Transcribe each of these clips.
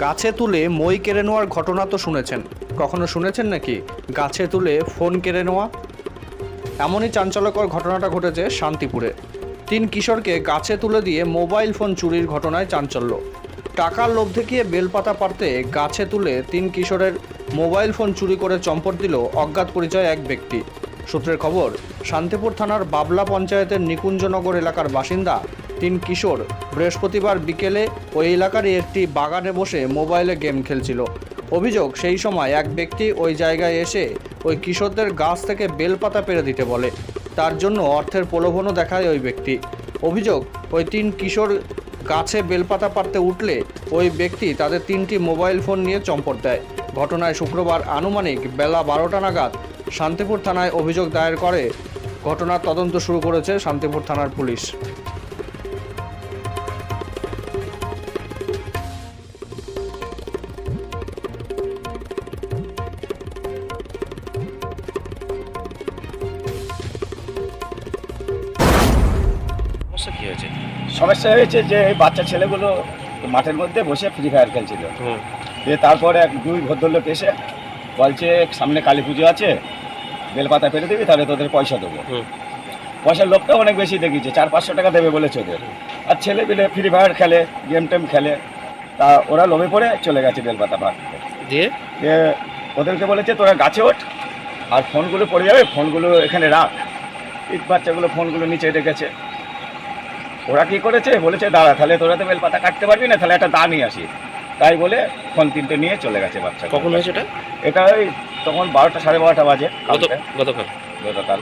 গাছে তুলে মই কেড়ে নেওয়ার ঘটনা তো শুনেছেন। কখনো শুনেছেন নাকি? গাছে তুলে ফোন কেড়ে নেওয়া? এমনই চাঞ্চল্যকর ঘটনাটা ঘটেছে শান্তিপুরে। তিন কিশোরকে গাছে তুলে দিয়ে মোবাইল ফোন চুরির ঘটনায় চাঞ্চল্য। টাকার লোভ দেখিয়ে বেলপাতা পারতে গাছে তুলে তিন কিশোরের মোবাইল ফোন চুরি করে চম্পট দিল অজ্ঞাত পরিচয় এক ব্যক্তি। সূত্রের খবর, শান্তিপুর থানার বাবলা পঞ্চায়েতের নিকুঞ্জনগর এলাকার বাসিন্দা তিন কিশোর। বৃহস্পতিবার বিকেলে ওই এলাকারই একটি বাগানে বসে মোবাইলে গেম খেলছিল। অভিযোগ, সেই সময় এক ব্যক্তি ওই জায়গায় এসে ওই কিশোরদের গাছ থেকে বেলপাতা পেরে দিতে বলে। তার জন্য অর্থের প্রলোভনও দেখায় ওই ব্যক্তি। অভিযোগ, ওই তিন কিশোর গাছে বেলপাতা পারতে উঠলে ওই ব্যক্তি তাদের তিনটি মোবাইল ফোন নিয়ে চম্পট দেয়। ঘটনায় শুক্রবার আনুমানিক বেলা বারোটা নাগাদ শান্তিপুর থানায় অভিযোগ দায়ের করে। ঘটনার তদন্ত শুরু করেছে শান্তিপুর থানার পুলিশ। সমস্যা কি হয়েছে? সমস্যা হয়েছে যে এই বাচ্চা ছেলেগুলো মাঠের মধ্যে বসে ফ্রি ফায়ার খেলছিল। দিয়ে তারপরে এক দুই ভদ্রলোক এসে বলছে সামনে কালী পুজো আছে বেলপাতা পেরে দিবি তাহলে তোদের পয়সা দেবো। পয়সার লোকটা অনেক বেশি দেখিয়েছে চার পাঁচশো টাকা দেবে বলেছে ওদের। আর ছেলে পেলে ফ্রি ফায়ার খেলে গেম টেম খেলে তা ওরা লোভে পড়ে চলে গেছে বেলপাতা ভাঙতে দিয়ে? ওদেরকে বলেছে তোরা গাছে ওঠ আর ফোনগুলো পড়ে যাবে ফোনগুলো এখানে রাখ। বাচ্চাগুলো ফোনগুলো নিচে রেখেছে। ওরা কি করেছে? বলেছে দাঁড়া তাহলে তোরা তো বেলপাতা কাটতে পারবি না তাহলে একটা দা নিয়ে আসি। তাই বলে ফোন তিনটে নিয়ে চলে গেছে বাচ্চা কখন হয়েছে এটা এটা ওই তখন বারোটা সাড়ে বারোটা বাজে গত গতকাল। গতকাল।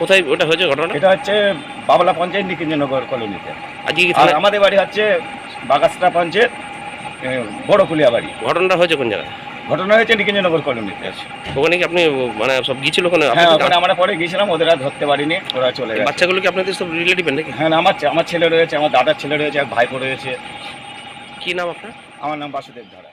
কোথায় ওটা হয়েছে ঘটনা এটা হচ্ছে বাবলা পঞ্চায়েত নিকিঞ্জনগর কলোনিতে। আর আমাদের বাড়ি হচ্ছে বাগাসরা পঞ্চায়েত বড় কুলিয়া বাড়ি। ঘটনাটা হয়েছে কোন জায়গায়? ঘটনা হয়েছে নিকিঞ্জনগর কলোনিতে ওখানে কি আপনি মানে সব গিয়েছিল ওখানে? হ্যাঁ ওখানে আমরা পরে গিয়েছিলাম ওদের আর ধরতে পারিনি ওরা চলে গেছে। বাচ্চাগুলো কি আপনাদের সব রিলেটিভ নাকি? হ্যাঁ আমার আমার ছেলে রয়েছে আমার দাদার ছেলে রয়েছে এক ভাইপো রয়েছে। কি নাম আপনার? আমার নাম বাসুদেব ধারা।